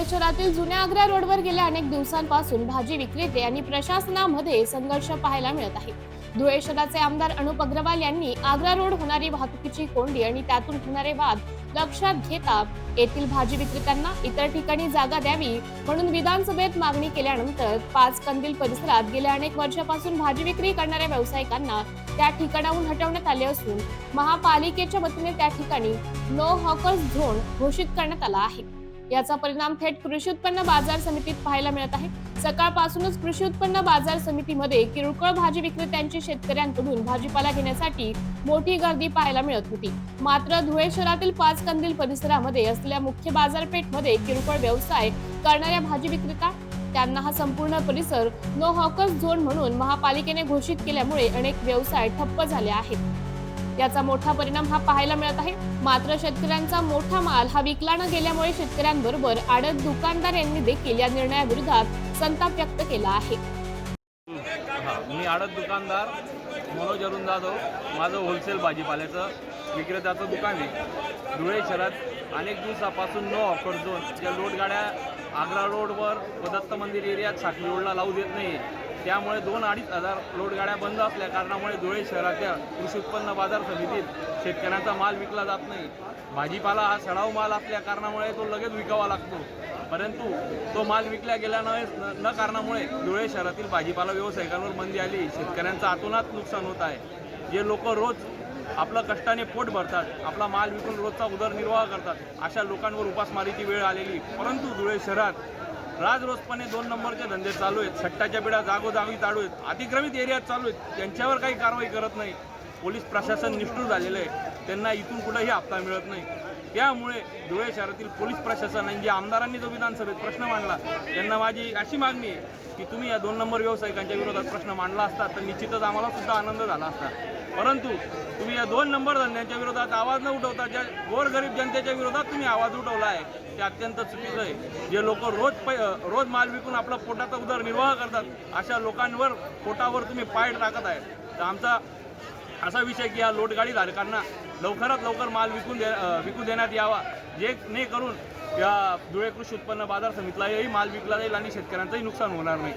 धुळे शहरातील जुन्या आग्रा रोडवर गेल्या अनेक दिवसांपासून भाजी विक्रेते आणि प्रशासनामध्ये संघर्ष पाहायला मिळत आहे. धुळे शहराचे आमदार अनुप अग्रवाल यांनी आग्रा रोड होणारी वाहतुकीची कोंडी आणि त्यातून होणारे वाद लक्षात घेता येथील भाजी विक्रेत्यांना इतर ठिकाणी जागा द्यावी म्हणून विधानसभेत मागणी केल्यानंतर पाच कंदील परिसरात गेल्या अनेक वर्षापासून भाजी विक्री करणाऱ्या व्यावसायिकांना त्या ठिकाणाहून हटवण्यात आले असून महापालिकेच्या वतीने त्या ठिकाणी नो हॉकर्स झोन घोषित करण्यात आला आहे. याचा परिणाम थेट कृषी उत्पन्न बाजार समितीत पाहायला मिळत आहे. सकाळपासूनच कृषी उत्पन्न बाजार समितीमध्ये किरकोळ भाजी विक्रेत्यांची शेतकऱ्यांकडून भाजीपाला घेण्यासाठी मोठी गर्दी पाहायला मिळत होती. मात्र धुळे शहरातील पाच कंदील परिसरामध्ये असलेल्या मुख्य बाजारपेठमध्ये किरकोळ व्यवसाय करणाऱ्या भाजी विक्रेता त्यांना हा संपूर्ण परिसर नो हॉकर्स झोन म्हणून महापालिकेने घोषित केल्यामुळे अनेक व्यवसाय ठप्प झाले आहेत. याचा मोठा परिणाम हा पाहायला मिळत आहे. मात्र शेतकऱ्यांचा मोठा माल हा विकला न गेल्यामुळे शेतकऱ्यांबरोबर आडत दुकानदार यांनी देखील या निर्णयाविरोधात संताप व्यक्त केला आहे. मी आडत दुकानदार मनोज अरुण जाधव. माझं होलसेल भाजीपाल्याचं विक्रेत्याचं दुकान आहे. धुळे शहरात अनेक दिवसापासून नो ऑफर झोन या लोड गाड्या आग्रा रोडवर व दत्त मंदिर एरियात साखळी रोडला लावू देत नाही. त्यामुळे दोन अडीच हजार लोडगाड्या बंद असल्या कारणामुळे धुळे शहराच्या कृषी उत्पन्न बाजार समितीत शेतकऱ्यांचा माल विकला जात नाही. भाजीपाला हा सडाव माल असल्या कारणामुळे तो लगेच विकावा लागतो. परंतु तो माल विकला गेला न न कारणामुळे धुळे शहरातील भाजीपाला व्यावसायिकांवर बंदी आली. शेतकऱ्यांचं आतोनात नुकसान होत आहे. जे लोक रोज आपलं कष्टाने पोट भरतात आपला माल विकून रोजचा उदरनिर्वाह करतात अशा लोकांवर उपासमारीची वेळ आलेली परंतु धुळे शहरात राजरोजपणे दोन नंबरचे धंदे चालू आहेत सट्टाच्या पिढ्या जागोजागी चालू आहेत अतिक्रमित एरियात चालू आहेत त्यांच्यावर काही कारवाई करत नाही. पोलीस प्रशासन निष्ठूर झालेलं आहे त्यांना इथून कुठंही हप्ता मिळत नाही. त्यामुळे धुळे शहरातील पोलीस प्रशासन आणि जे आमदारांनी जो विधानसभेत प्रश्न मांडला त्यांना माझी अशी मागणी आहे की तुम्ही या दोन नंबर व्यावसायिकांच्या विरोधात प्रश्न मांडला असता तर निश्चितच आम्हाला सुद्धा आनंद झाला असता. परंतु तुम्ही या दोन नंबर धंद्यांच्या विरोधात आवाज न उठवता ज्या गोरगरीब जनतेच्या विरोधात तुम्ही आवाज उठवला आहे ते अत्यंत चुकीचं आहे. जे लोक रोज पै रोज माल विकून आपला पोटाचा उदरनिर्वाह करतात अशा लोकांवर पोटावर तुम्ही पाय टाकत आहे तर आमचा असा विषय की या लोटगाडी धारकांना लवकरात लवकर माल विकून दे विकू देण्यात यावा. जे ने करून या धुळे कृषी उत्पन्न बाजार समितीलाही माल विकला जाईल आणि शेतकऱ्यांचंही नुकसान होणार नाही.